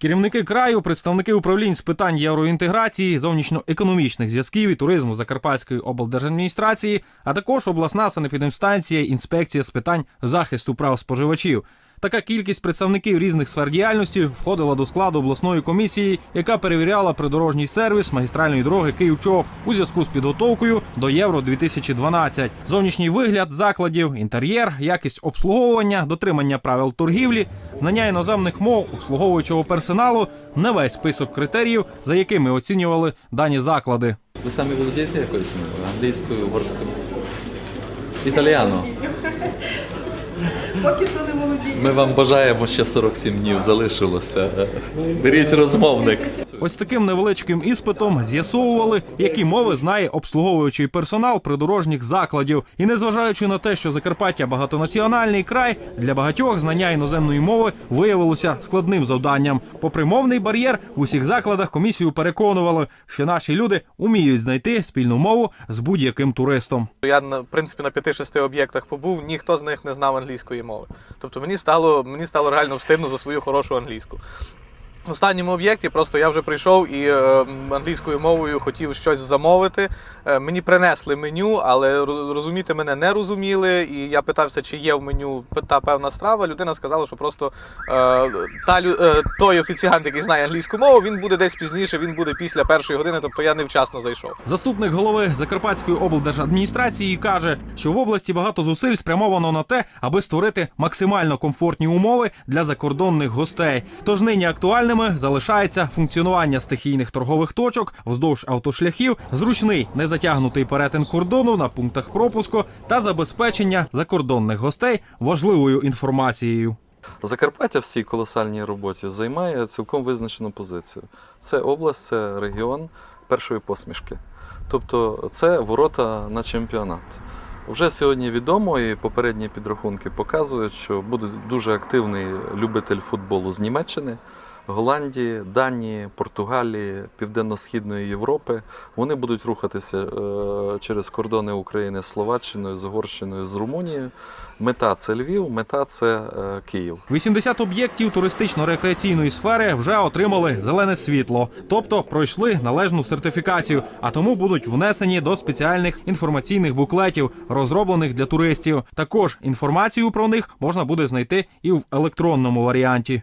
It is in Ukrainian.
Керівники краю, представники управлінь з питань євроінтеграції, зовнішньоекономічних зв'язків і туризму Закарпатської облдержадміністрації, а також обласна санепідемстанція, інспекція з питань захисту прав споживачів. Така кількість представників різних сфер діяльності входила до складу обласної комісії, яка перевіряла придорожній сервіс магістральної дороги Київ-Чоп у зв'язку з підготовкою до Євро 2012 Зовнішній вигляд закладів, інтер'єр, якість обслуговування, дотримання правил торгівлі, знання іноземних мов, обслуговуючого персоналу не весь список критеріїв, за якими оцінювали дані заклади. Ви самі володієте якоюсь? Англійською, угорською? Італіано. Поки що не володію. Ми вам бажаємо ще 47 днів залишилося. Беріть розмовник. Ось таким невеличким іспитом з'ясовували, які мови знає обслуговуючий персонал придорожніх закладів. І незважаючи на те, що Закарпаття багатонаціональний край, для багатьох знання іноземної мови виявилося складним завданням. Попри мовний бар'єр, в усіх закладах комісію переконували, що наші люди уміють знайти спільну мову з будь-яким туристом. Я на в принципі на 5-6 об'єктах побув, ніхто з них не знав англійської мови. Тобто мені стало мені стало реально встидно за свою хорошу англійську. В останньому об'єкті просто я вже прийшов і е, англійською мовою хотів щось замовити. Е, мені принесли меню, але розуміти мене не розуміли. І я питався, чи є в меню та певна страва. Людина сказала, що просто е, та, е, той офіціант, який знає англійську мову, він буде десь пізніше, він буде після першої години, тобто я невчасно зайшов. Заступник голови Закарпатської облдержадміністрації каже, що в області багато зусиль спрямовано на те, аби створити максимально комфортні умови для закордонних гостей. Тож нині актуальними залишається функціонування стихійних торгових точок вздовж автошляхів, зручний незатягнутий перетин кордону на пунктах пропуску та забезпечення закордонних гостей важливою інформацією. Закарпаття в цій колосальній роботі займає цілком визначену позицію. Це область, це регіон першої посмішки. Тобто це ворота на чемпіонат. Вже сьогодні відомо, і попередні підрахунки показують, що буде дуже активний любитель футболу з Німеччини, Голландії, Данії, Португалії, Південно-Східної Європи. Вони будуть рухатися е, через кордони України з Словаччиною, з Угорщиною, з Румунією. Мета це Львів, мета це е, Київ. 80 об'єктів туристично-рекреаційної сфери вже отримали зелене світло, тобто пройшли належну сертифікацію, а тому будуть внесені до спеціальних інформаційних буклетів, розроблених для туристів. Також інформацію про них можна буде знайти і в електронному варіанті.